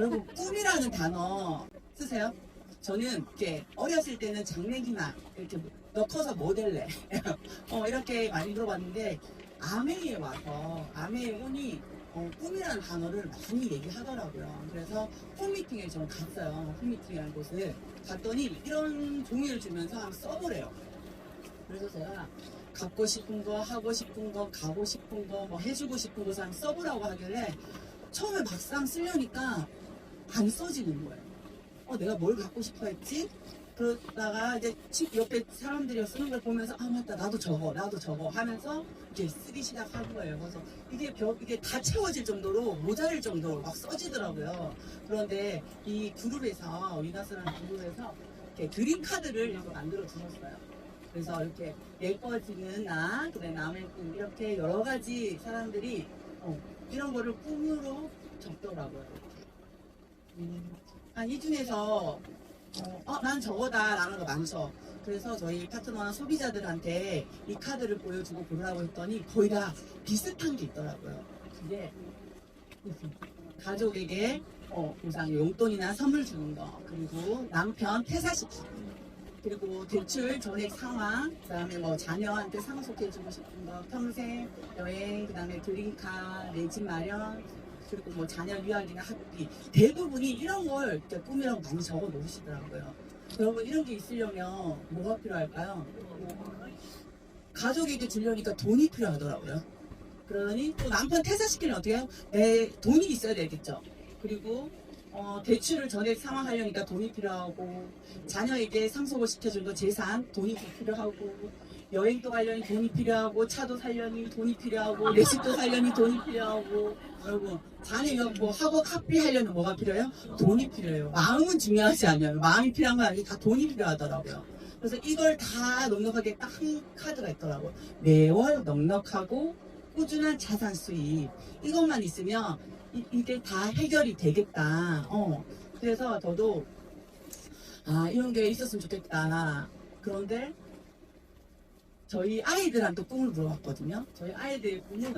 여러분 꿈이라는 단어 쓰세요? 저는 이렇게 어렸을 때는 장래희망 이렇게 너 커서 모델래 어, 이렇게 많이 들어봤는데 아메이에 와서 아메이 오니 어, 꿈이라는 단어를 많이 얘기하더라고요. 그래서 홈미팅에 저는 갔어요. 홈미팅이라는 곳을 갔더니 이런 종이를 주면서 한번 써보래요. 그래서 제가 갖고 싶은 거, 하고 싶은 거, 가고 싶은 거, 뭐 해주고 싶은 것을 써보라고 하길래 처음에 막상 쓰려니까 안 써지는 거예요. 어, 내가 뭘 갖고 싶어 했지? 그러다가 이제 집 옆에 사람들이 쓰는 걸 보면서 아 맞다 나도 저거 나도 저거 하면서 이제 쓰기 시작한 거예요. 그래서 이게 벽 이게 다 채워질 정도로 모자랄 정도로 막 써지더라고요. 그런데 이 그룹에서 위나스라는 그룹에서 이렇게 그린 카드를 이렇게 만들어 주셨어요. 그래서 이렇게 예뻐지는 나, 그다음에 남의 꿈 이렇게 여러 가지 사람들이 어, 이런 거를 꿈으로 적더라고요. 음, 아이 중에서 어, 어, 난 저거다라는 거 많죠. 그래서 저희 파트너나 소비자들한테 이 카드를 보여주고 고르라고 했더니 거의 다 비슷한 게 있더라고요. 그게 가족에게 어, 보상 용돈이나 선물 주는 거 그리고 남편 퇴사시키는 거 그리고 대출 전액 상환 그다음에 뭐 자녀한테 상속해주고 싶은 거 평생 여행 그다음에 그린카 내 집 마련 그리고 뭐 자녀 유학이나 학비 대부분이 이런 걸 꿈이라고 많이 적어 놓으시더라고요. 여러분 이런 게 있으려면 뭐가 필요할까요? 가족에게 주려니까 돈이 필요하더라고요. 그러니 또 남편 퇴사시키면 어떻게 해요? 내 돈이 있어야 되겠죠. 그리고 어, 대출을 전액 상환하려니까 돈이 필요하고 자녀에게 상속을 시켜준 거 재산 돈이 필요하고 여행도 가려니 돈이 필요하고 차도 살려니 돈이 필요하고 내 집도 살려니 돈이 필요하고 여러분 자녀가 뭐 학업 학비 하려면 뭐가 필요해요? 돈이 필요해요. 마음은 중요하지 않아요. 마음이 필요한 건 아니고 다 돈이 필요하더라고요. 그래서 이걸 다 넉넉하게 딱 한 카드가 있더라고요. 매월 넉넉하고 꾸준한 자산 수입 이것만 있으면 이, 이게 다 해결이 되겠다. 어. 그래서 저도 아 이런 게 있었으면 좋겠다. 그런데 저희 아이들한테 꿈을 물어봤거든요. 저희 아이들의 꿈은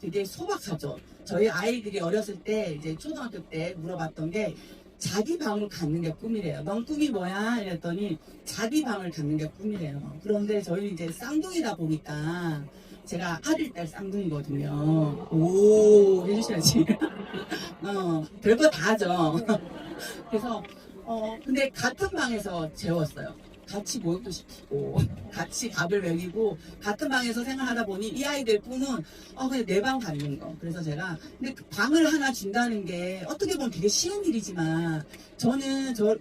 되게 소박하죠. 저희 아이들이 어렸을 때 이제 초등학교 때 물어봤던 게 자기 방을 갖는 게 꿈이래요. 넌 꿈이 뭐야? 이랬더니 자기 방을 갖는 게 꿈이래요. 그런데 저희 이제 쌍둥이다 보니까 제가 아들, 딸 쌍둥이거든요. 오, 해주셔야지. 어, 별거 다 하죠. 그래서, 어, 근데 같은 방에서 재웠어요. 같이 목욕도 시키고, 같이 밥을 먹이고, 같은 방에서 생활하다 보니 이 아이들 꿈은, 어, 그냥 내 방 갖는 거. 그래서 제가, 근데 그 방을 하나 준다는 게 어떻게 보면 되게 쉬운 일이지만, 저는 저,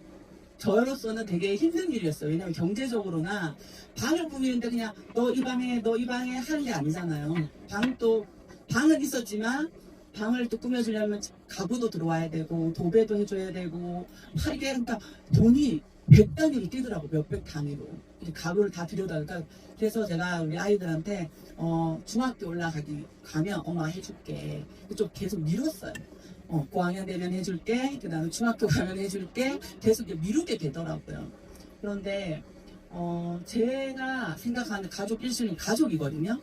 저로서는 되게 힘든 일이었어요. 왜냐면 경제적으로나 방을 꾸미는데 그냥 너 이 방에 너 이 방에 하는 게 아니잖아요. 방도 방은 있었지만 방을 또 꾸며주려면 가구도 들어와야 되고 도배도 해줘야 되고 하게 그러니까 돈이 백 단위로 뛰더라고 몇백 단위로 가구를 다 들여다니까 그래서 제가 우리 아이들한테 어 중학교 올라가기 가면 엄마 해줄게 좀 계속 미뤘어요. 어, 고학년 되면 해줄게. 그 다음에 중학교 가면 해줄게. 계속 미루게 되더라고요. 그런데, 어, 제가 생각하는 가족 1순위 가족이거든요.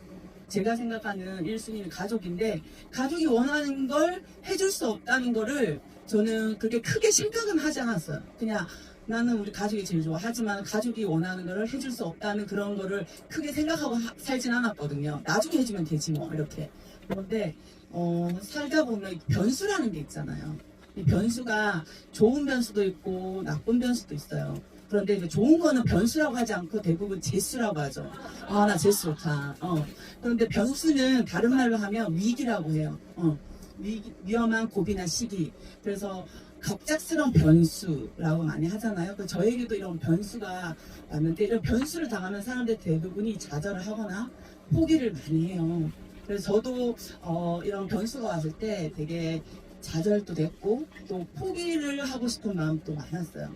제가 생각하는 1순위는 가족인데, 가족이 원하는 걸 해줄 수 없다는 거를 저는 그렇게 크게 생각은 하지 않았어요. 그냥 나는 우리 가족이 제일 좋아. 하지만 가족이 원하는 거를 해줄 수 없다는 그런 거를 크게 생각하고 하- 살진 않았거든요. 나중에 해주면 되지 뭐, 이렇게. 그런데, 어, 살다 보면 변수라는 게 있잖아요. 이 변수가 좋은 변수도 있고 나쁜 변수도 있어요. 그런데 이제 좋은 거는 변수라고 하지 않고 대부분 재수라고 하죠. 아, 나 재수 좋다. 어. 그런데 변수는 다른 말로 하면 위기라고 해요. 어. 위, 위험한 고비나 시기. 그래서 갑작스러운 변수라고 많이 하잖아요. 그 저에게도 이런 변수가 왔는데 이런 변수를 당하면 사람들 대부분이 좌절을 하거나 포기를 많이 해요. 그래서 저도 어, 이런 변수가 왔을 때 되게 좌절도 됐고 또 포기를 하고 싶은 마음도 많았어요.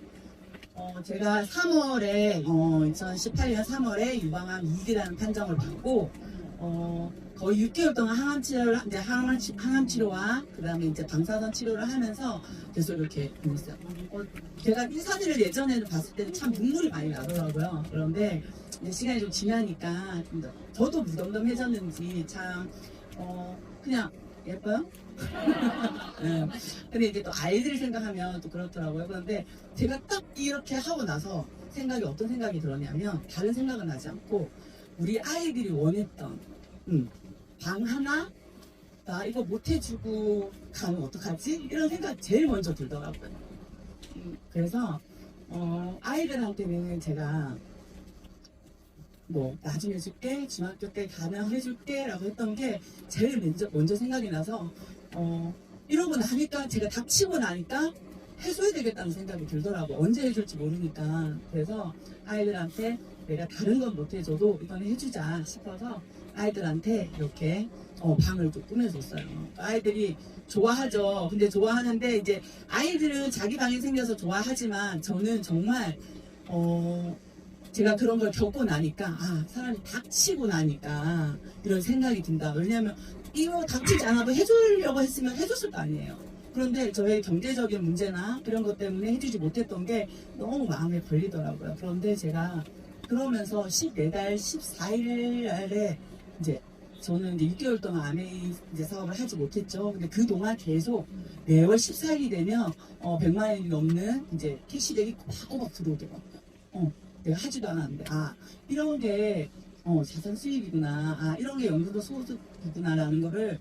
어, 제가 3월에 어, 2018년 3월에 유방암 2기라는 판정을 받고 어, 거의 6개월 동안 항암 치료를 이제 항암, 치- 항암 치료와 그다음에 이제 방사선 치료를 하면서 계속 이렇게 보냈어요. 어, 제가 이 사진을 예전에는 봤을 때는 참 눈물이 많이 나더라고요. 그런데 시간이 좀 지나니까 좀 더, 저도 무덤덤해졌는지 참 어, 그냥 예뻐요? 네. 근데 이제 또 아이들을 생각하면 또 그렇더라고요. 그런데 제가 딱 이렇게 하고 나서 생각이 어떤 생각이 들었냐면 다른 생각은 하지 않고 우리 아이들이 원했던 음, 방 하나 나 이거 못 해주고 가면 어떡하지? 이런 생각 제일 먼저 들더라고요. 음, 그래서 어, 아이들한테는 제가 뭐 나중에 줄게 중학교 때 가면 해줄게 라고 했던 게 제일 먼저, 먼저 생각이 나서 어, 이러고 나니까 제가 닥치고 나니까 해줘야 되겠다는 생각이 들더라고 언제 해줄지 모르니까 그래서 아이들한테 내가 다른 건 못 해줘도 이건 해주자 싶어서 아이들한테 이렇게 어, 방을 좀 꾸며줬어요. 아이들이 좋아하죠. 근데 좋아하는데 이제 아이들은 자기 방이 생겨서 좋아하지만 저는 정말 어, 제가 그런 걸 겪고 나니까 아 사람이 닥치고 나니까 이런 생각이 든다. 왜냐하면 이거 닥치지 않아도 해주려고 했으면 해줬을 거 아니에요. 그런데 저의 경제적인 문제나 이런 것 때문에 해주지 못했던 게 너무 마음에 걸리더라고요. 그런데 제가 그러면서 14달 14일 날에 이제 저는 이제 6개월 동안 아메이 이제 사업을 하지 못했죠. 근데 그 동안 계속 매월 14일이 되면 어 100만 원이 넘는 이제 택시들이 꼬박꼬박 들어오더라고요. 어, 내가 하지도 않았는데 아 이런 게 어, 자산 수입이구나. 아 이런 게 연금도 소득이구나라는 거를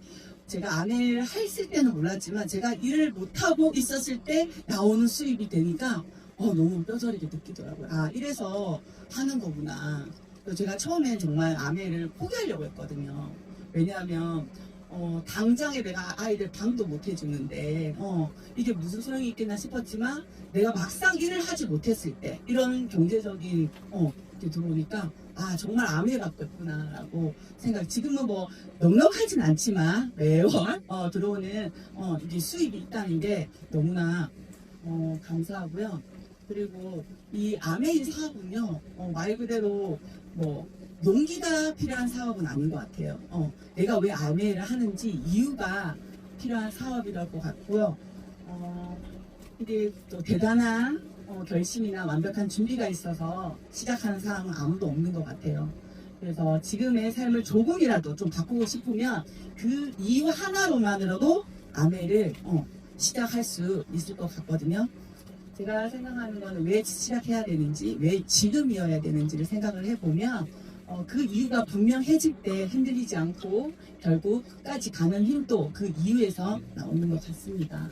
제가 아내를 했을 때는 몰랐지만 제가 일을 못하고 있었을 때 나오는 수입이 되니까 어, 너무 뼈저리게 느끼더라고요. 아 이래서 하는 거구나. 제가 처음엔 정말 아내를 포기하려고 했거든요. 왜냐하면 어, 당장에 내가 아이들 방도 못 해주는데 어, 이게 무슨 소용이 있겠나 싶었지만 내가 막상 일을 하지 못했을 때 이런 경제적인 어, 이렇게 들어오니까 아 정말 아메 바뀌었구나라고 생각. 지금은 뭐 넉넉하진 않지만 매월 어, 들어오는 어, 이게 수입이 있다는 게 너무나 어, 감사하고요. 그리고 이 아메인 사업은요 어, 말 그대로 뭐 용기가 필요한 사업은 아닌 것 같아요. 어, 내가 왜 아메를 하는지 이유가 필요한 사업이라고 것 같고요. 어, 이게 또 대단한 어, 결심이나 완벽한 준비가 있어서 시작하는 사람은 아무도 없는 것 같아요. 그래서 지금의 삶을 조금이라도 좀 바꾸고 싶으면 그 이유 하나로만으로도 아메를 어, 시작할 수 있을 것 같거든요. 제가 생각하는 거는 왜 시작해야 되는지, 왜 지금이어야 되는지를 생각을 해보면, 어, 그 이유가 분명해질 때 흔들리지 않고 결국 끝까지 가는 힘도 그 이유에서 나오는 것 같습니다.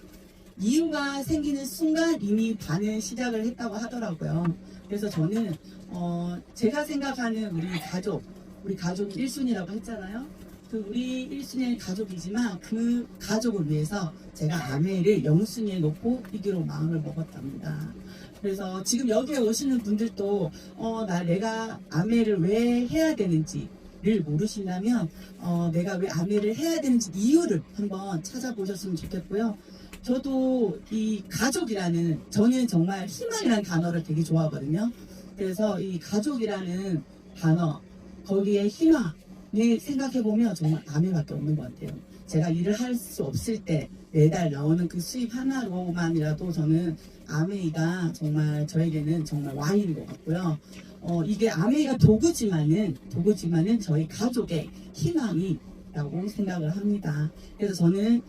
이유가 생기는 순간 이미 반은 시작을 했다고 하더라고요. 그래서 저는, 어, 제가 생각하는 우리 가족, 우리 가족이 1순위라고 했잖아요. 그 우리 1순위의 가족이지만 그 가족을 위해서 제가 아메를 0순위에 놓고 이기로 마음을 먹었답니다. 그래서 지금 여기에 오시는 분들도 어, 나 내가 아메를 왜 해야 되는지 를 모르신다면 어, 내가 왜 아메를 해야 되는지 이유를 한번 찾아보셨으면 좋겠고요. 저도 이 가족이라는 저는 정말 희망이라는 단어를 되게 좋아하거든요. 그래서 이 가족이라는 단어 거기에 희망 을 생각해 보면 정말 아메밖에 없는 것 같아요. 제가 일을 할 수 없을 때 매달 나오는 그 수입 하나로만이라도 저는 아메이가 정말 저에게는 정말 와인인 것 같고요. 어, 이게 아메이가 도구지만은 도구지만은 저희 가족의 희망이라고 생각을 합니다. 그래서 저는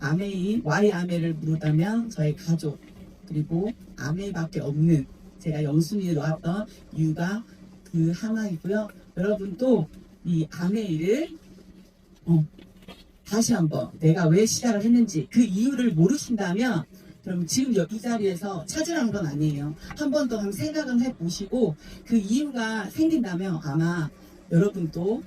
아메이 와이 아메를 부르다면 저희 가족 그리고 아메이밖에 없는 제가 영순위에 놓았던 이유가 그 하나이고요. 여러분도 이 아메이를 어, 다시 한번 내가 왜 시작을 했는지 그 이유를 모르신다면 그럼 지금 여기 자리에서 찾으라는 건 아니에요. 한 번 더 한번 생각을 해보시고 그 이유가 생긴다면 아마 여러분도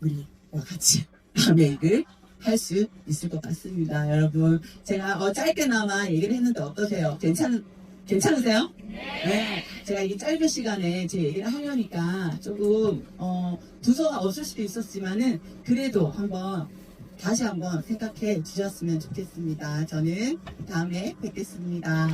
우리와 같이 아메이를 할 수 있을 것 같습니다. 여러분 제가 어, 짧게나마 얘기를 했는데 어떠세요? 괜찮, 괜찮으세요? 네. 제가 이게 짧은 시간에 제 얘기를 하려니까 조금 어, 두서가 없을 수도 있었지만은 그래도 한번 다시 한번 생각해 주셨으면 좋겠습니다. 저는 다음에 뵙겠습니다.